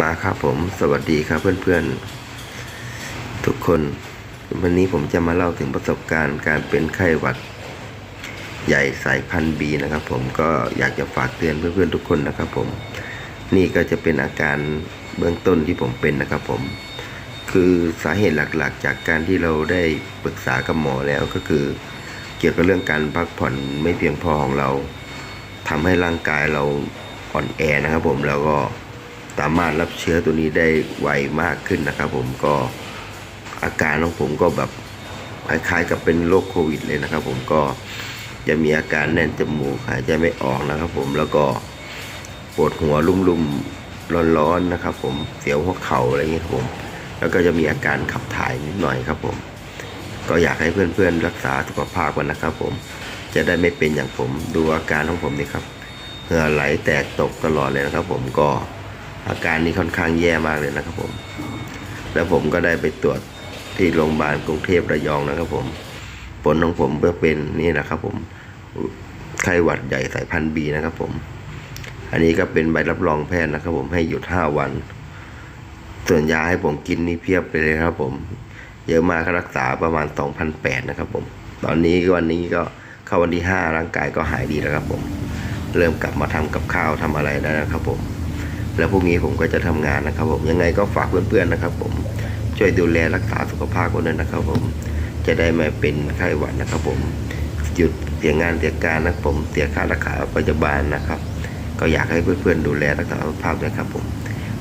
มาครับผมสวัสดีครับเพื่อนๆ ทุกคน วันนี้ผมจะมาเล่าถึงประสบการณ์การเป็นไข้หวัด ใหญ่สายพันธุ์บีนะครับผมก็อยากจะฝากเตือนเพื่อนๆทุกคนนะครับผม นี่ก็จะเป็นอาการเบื้องต้นที่ผมเป็นนะครับผม คือสาเหตุหลักๆ จากการที่เราได้ปรึกษากับหมอแล้วก็คือ เกี่ยวกับเรื่องการพักผ่อนไม่เพียงพอของเราทำให้ร่างกายเราอ่อนแอนะครับผมแล้วก็ สามารถรับเชื้อตัวนี้ได้ไวมากขึ้นนะครับ ผมก็อาการของผมก็แบบคล้ายๆกับเป็นโรคโควิดเลยนะครับ ผมก็จะมีอาการแน่นจมูกหายใจไม่ออกนะครับ ผมแล้วก็ปวดหัวลุ่มๆร้อนๆนะครับ ผมเสียวหัวเข่าอะไรอย่างเงี้ยครับผม แล้วก็จะมีอาการขับถ่ายนิดหน่อยครับ ผม ก็อยากให้เพื่อนๆรักษาสุขภาพกันนะครับ ผม จะได้ไม่เป็นอย่างผมดูอาการของผมนี่ครับเหงื่อไหลแตกตกตลอดเลยนะครับ ผมก็ อาการนี้ค่อนข้างแย่มากเลยนะครับผม แล้วผมก็ได้ไปตรวจที่โรงพยาบาลกรุงเทพระยองนะครับผม ผลของผมเพื่อเป็นนี่นะครับผม ไข้หวัดใหญ่สายพันธุ์บีนะครับผม อันนี้ก็เป็นใบรับรองแพทย์นะครับผมให้หยุดห้าวัน ส่วนยาให้ผมกินนี่เพียบไปเลยครับผม เยอะมากรักษาประมาณ2,008นะครับผม ตอนนี้วันนี้ก็เข้าวันที่5ร่างกายก็หายดีแล้วครับผม เริ่มกลับมาทำกับข้าวทำอะไรได้นะครับผม แล้วพรุ่งนี้ผมก็จะทำงานนะครับผมยังไงก็ฝากเพื่อนๆนะครับ ผมช่วยดูแลรักษาสุขภาพกันด้วยนะครับ ผมจะได้ไม่เป็นไข้หวัดนะครับ ผมหยุดเสียงานเสียการนะผมเสียค่ารักษาพยาบาลนะครับ ก็อยากให้เพื่อนๆดูแลรักษาสุขภาพด้วยครับ ผม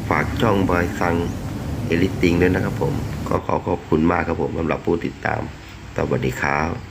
ฝากช่องบอยซังเอลิติงด้วยนะครับ ผมก็ขอขอบคุณมากครับผมสำหรับผู้ติดตามสวัสดีครับ